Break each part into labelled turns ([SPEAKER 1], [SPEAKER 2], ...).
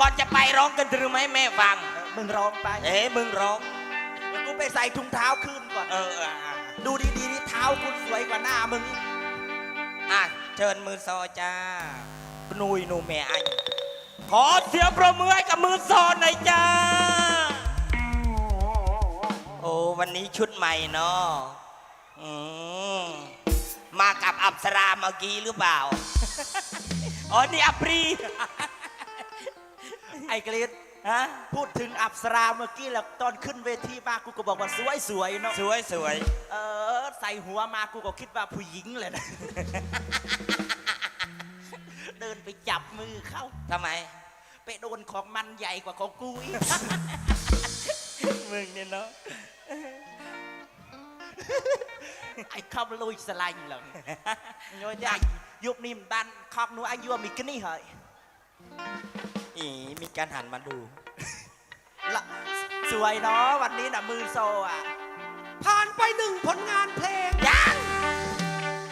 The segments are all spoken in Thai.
[SPEAKER 1] ก่อนจะไปร้องกันหรือไม่แม่ฟัง
[SPEAKER 2] มึงร้องไป
[SPEAKER 1] เอ๊ะมึงร้อง
[SPEAKER 2] เดี๋ยวกูไปใส่ถุงเท้าคืนก่อน
[SPEAKER 1] เอออะอะ
[SPEAKER 2] ดูดีๆนี่เท้ากูสวยกว่าหน้ามึงอีก
[SPEAKER 1] อะเชิญมือซอจ้าหนุยหนูแม่อันขอเสียงประมือให้กับมือซอหน่อยจ้า โอ้วันนี้ชุดใหม่เนาะอืมมากับอับสราเมื่อกี้หรือเปล่า อ๋อนี่อัปรี
[SPEAKER 2] ไอ้กรีด
[SPEAKER 1] ฮะ
[SPEAKER 2] พูดถึงอับสราเมื่อกี้แล้วตอนขึ้นเวทีมากูก็บอกว่าสวยๆเนาะ
[SPEAKER 1] สวยสวย
[SPEAKER 2] เออใส่หัวมากูก็คิดว่าผู้หญิงเลยนะ เดินไปจับมือเขา
[SPEAKER 1] ทำไม
[SPEAKER 2] ไปโดนของมันใหญ่กว่าของกูอีก
[SPEAKER 1] มึงเนี่ยเนาะ
[SPEAKER 2] ไอ้คำลุยสลายเหลังโยนใหญ่ยุบนิ่มดันคอกหนูอายุมีกันนี่เหรอ
[SPEAKER 1] อีมีการหันมาดู
[SPEAKER 2] ละสวยเนาะวันนี้น่ะมือโซอะ
[SPEAKER 3] ผ่านไปหนึ่งผลงานเพลง
[SPEAKER 2] ยัง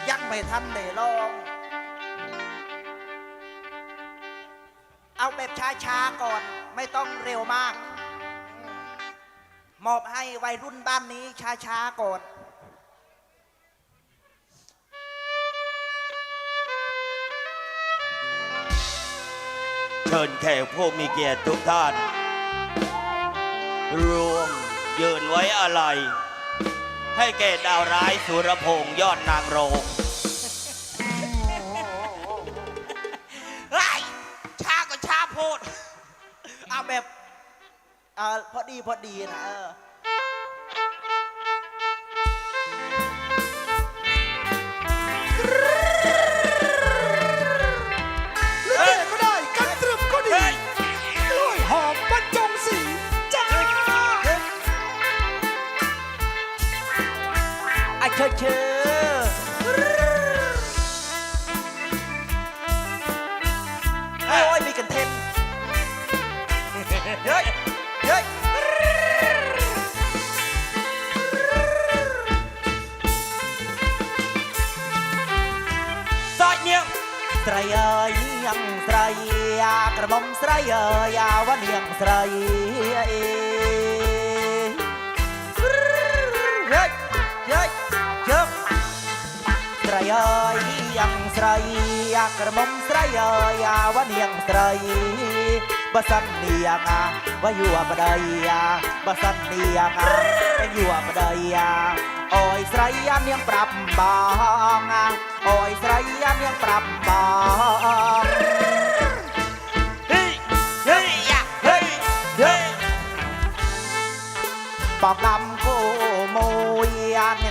[SPEAKER 2] ยังไม่ทันได้ลอง เอาแบบช้าๆก่อน ไม่ต้องเร็วมาก มอบให้วัยรุ่นบ้านนี้ช้าๆก่อน
[SPEAKER 1] เชิญแขกผู้มีเกียรติทุกท่าน รวมยืนไว้อะไร ให้แก่ดาวร้ายสุรพงษ์ยอดนางโรงไอ้ช้าก็ช้าโพด
[SPEAKER 2] เอาแบบเออพอดีพอดีนะเออ โอ้ยมีกันเทนเฮ้ยเฮ้ย
[SPEAKER 1] ซอยเนียง
[SPEAKER 2] สระเอ้ยยังสระยากระหม่อม สระเอ้ยยังสระยากระหม่อมสระเอ้ยาวันยังสระบสันเนียงาว่าอยู่บดายาบสันเนียงาว่าอยู่บดายา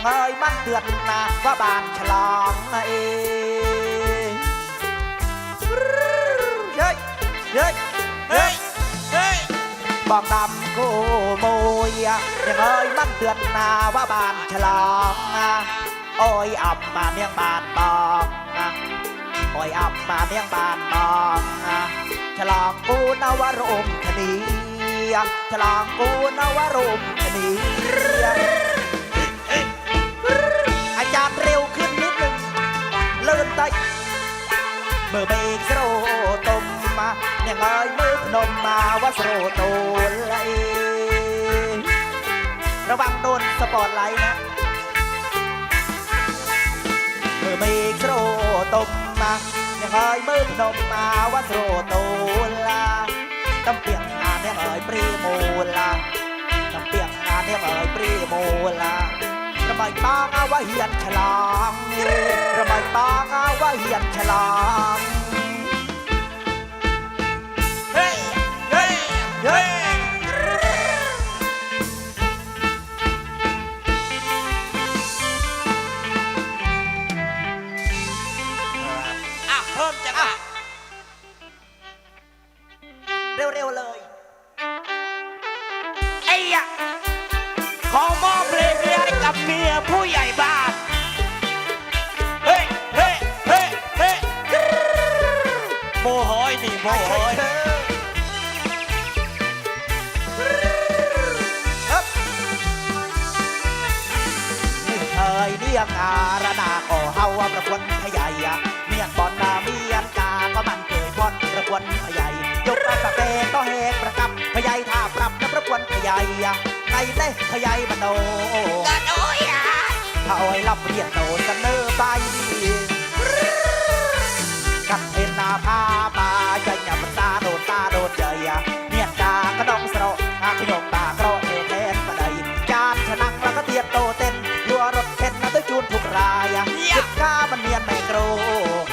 [SPEAKER 1] เอ้
[SPEAKER 2] ยมันเดือนนะว่าบานฉลองเองเฮ้ยเฮ้ย
[SPEAKER 1] เฮ้ยเฮ้ย
[SPEAKER 2] ปอบลำโกโมยยังเอ้ยมันเดือนนาว่าบานฉลองโอ้ยอับมาเนียงบานบองโอ้ยอับมาเนียงบานบองฉลองกูนวรมคณีฉลองกูนวรมคณีอา จารย์เร็วขึ้นนิดนึงเลื่อนไตเมื่อเบรกสโรตมมาอย่างเอ้ยมือพนมมาว่าสโรโตเลยระวังโดนสปอตไลท์นะ เมื่อเบรกสโรตมมาอย่างเอ้ยมือพนมมาว่าสโรโตลาตำเปียงงานเนี่ยเอ้ยปรีโมลาตำเปียงงานเนี่ยเอ้ยปรีโมลา ระบายปางเอาไว้เหียนฉลามระบายปางเอาไว้เหียนฉลาม
[SPEAKER 1] โอ้ยเอ่ยเรียกอารนาก่อเฮาว่า
[SPEAKER 2] ประควนขยาย
[SPEAKER 1] เมียนบอนนาเมียนกาก็มันเกยพอดประควนขยายย
[SPEAKER 2] กประเปก็เฮกประ
[SPEAKER 1] กัำขยา
[SPEAKER 2] ยท่าปรับนะประควนขยายไงได้ขยายบันโดกระโดยถ้าอ้อยรับเรียกโดนกันเนอไปกับเป็นนาพา ก็เทียบโตเต้นยัวรถเข็นนะต้องจูนทุกรายจิบก้ามันเนียนไม่โกร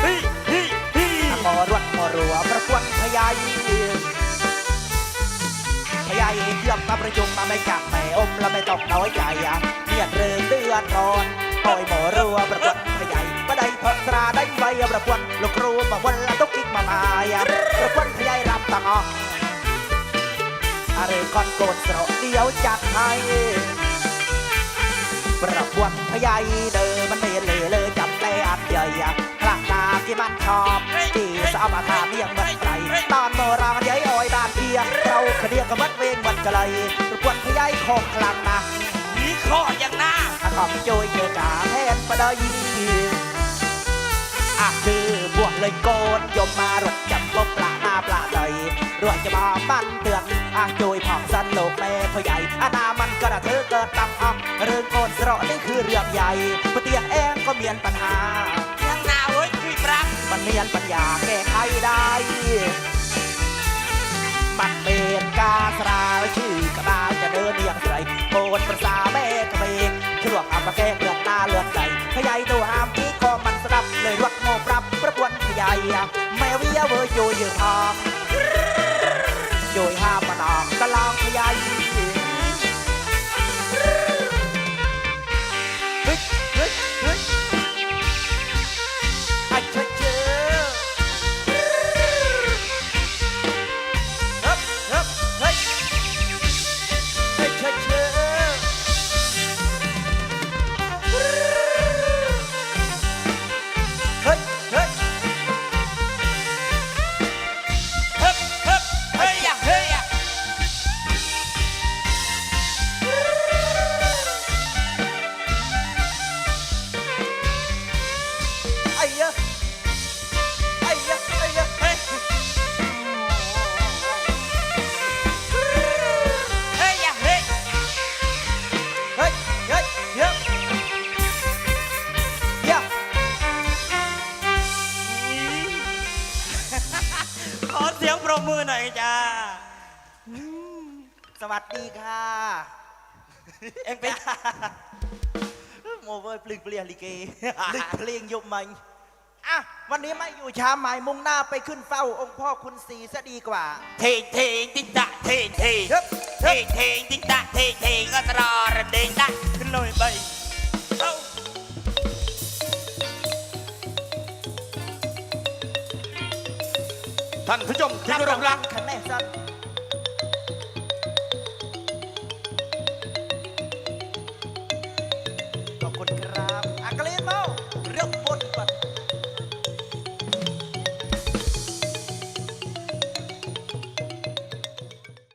[SPEAKER 1] เฮ้ยเฮ้ยเฮ้ย
[SPEAKER 2] หมอรวดหมอรัวประกวนพยายพยายเชื่อมมาประจุมมาไม่จับไม่อมแล้วไม่ต้องน้อยใจเมียนเรื่องเดือดร้อนคอยหมอรัวประกวนพยายมาได้เพตราได้ไวประกวนลูกครูมาวันละตุกกิกมามายประกวนพยายรับตังออกอะไรก่อนโกนสระเดียวจัดให้ ประกวดพยายเดิมมันไม่เลเลยจำแต่อันใหญ่คลาตาที่มันชอบที่สาวมาทาเลี้ยงมันไกลตอนโบราณใหญ่อ้อยบ้านเพียเราคดียกกับมัดเวงวันไกลประกวดพยายของคลังนะ
[SPEAKER 1] มีข้ออย่างหน้า
[SPEAKER 2] ขอบโจยเจอกาแทนประดอยอะคือบวกเลยโกนยมมารถจำก็ปลาหน้าปลาใจรวดจะมาบัน เตือนอะโจยผ่องสันโลกแม่พ่อใหญ่อาณามันกระเธอเกิดตังออกเรื่องโกนสระนี่คือเรื่องใหญ่ปะเตียงเองก็เมียนปัญหา
[SPEAKER 1] อย่างนาเว้ยคุยปรัก
[SPEAKER 2] มันเรียนปัญญาแก้ไขได้มันเป็นกาสราชื่อกระบาจะเดินเรียงไรโบนภาษาแม่กระเบกช่วงอับมาแก้เลือดตาเลือดใจพยายตัวหามที่คอมันสลับเลยรวดโมปรับประกวนพยายแม่วิยาเวอร์โยยทองโร
[SPEAKER 1] บมือหน่อยจ้า
[SPEAKER 2] สวัสดีค่ะ
[SPEAKER 1] เอ็งเป็น
[SPEAKER 2] โมเวอร์ปลึงเปลี่ยนลิเกลึกเพลงยุบมันอะวันนี้ไม่อยู่ช้าหมายมุ่งหน้าไปขึ้นเฝ้าองค์พ่อคุณศรีซะดีกว่า
[SPEAKER 1] เทงเทงติ๊กตะเทงเทง
[SPEAKER 2] ฮึบ
[SPEAKER 1] เท
[SPEAKER 2] ฮึบ
[SPEAKER 1] งเทงติ๊กตะเทงเทงก็ตรอระเดงได้ขึ้นเลยไป ท่านผู้ชมที่เคารพรัก
[SPEAKER 2] คะแนนสั้น